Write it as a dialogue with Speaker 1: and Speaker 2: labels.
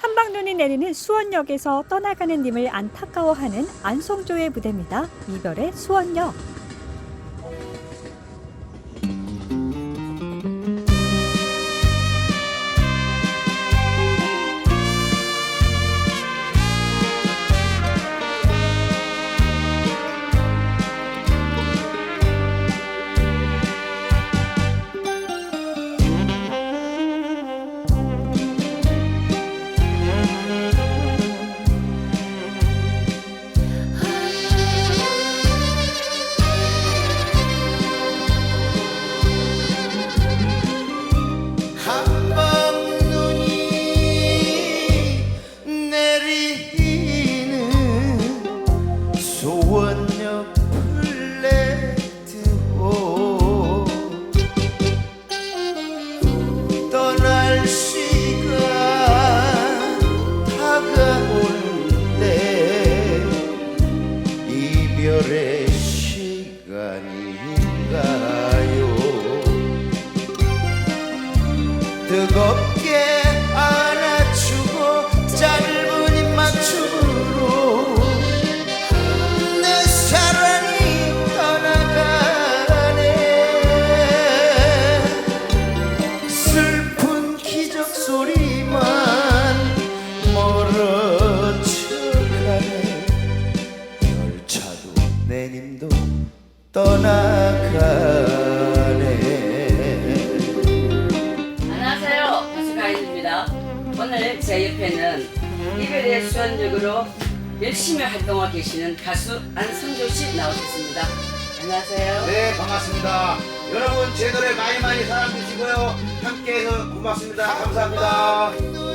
Speaker 1: 한방눈이 내리는 수원역에서 떠나가는 님을 안타까워하는 안성조의 부대입니다. 이별의 수원역.
Speaker 2: 플랫폼 떠날 시간 다가오는데 이별의 시간인가요 떠나가네
Speaker 3: 안녕하세요. 가수 가인입니다. 오늘 제 옆에는 이별의 수원역으로 열심히 활동하고 계시는 가수 안성조 씨 나오셨습니다. 안녕하세요.
Speaker 4: 네 반갑습니다. 여러분 제 노래 많이 많이 사랑해 주시고요. 함께해서 고맙습니다. 감사합니다.